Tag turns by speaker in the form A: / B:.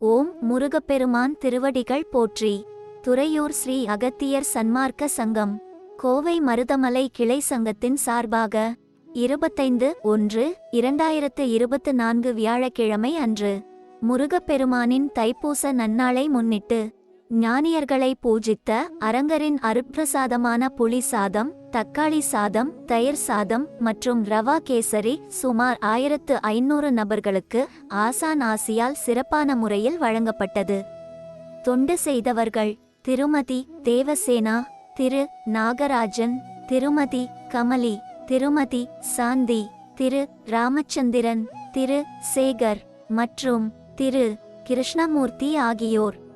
A: ஓம் முருகப்பெருமான் திருவடிகள் போற்றி. துறையூர் ஸ்ரீ அகத்தியர் சன்மார்க்க சங்கம். கோவை மருதமலை கிளை சங்கத்தின் சார்பாக இருபத்தைந்து ஒன்று இரண்டாயிரத்து இருபத்து நான்கு வியாழக்கிழமை அன்று முருகப்பெருமானின் தைப்பூச நன்னாளை முன்னிட்டு ஞானியர்களை பூஜித்த அரங்கரின் அருப்பிரசாதமான புளி சாதம் தக்காளி சாதம் தயிர் சாதம் மற்றும் ரவா கேசரி சுமார் ஆயிரத்து ஐநூறு நபர்களுக்கு ஆசான் ஆசியால் சிறப்பான முறையில் வழங்கப்பட்டது. தொண்டு செய்தவர்கள் திருமதி தேவசேனா திரு நாகராஜன் திருமதி கமலி திருமதி சாந்தி திரு ராமச்சந்திரன் திரு சேகர் மற்றும் திரு கிருஷ்ணமூர்த்தி ஆகியோர்.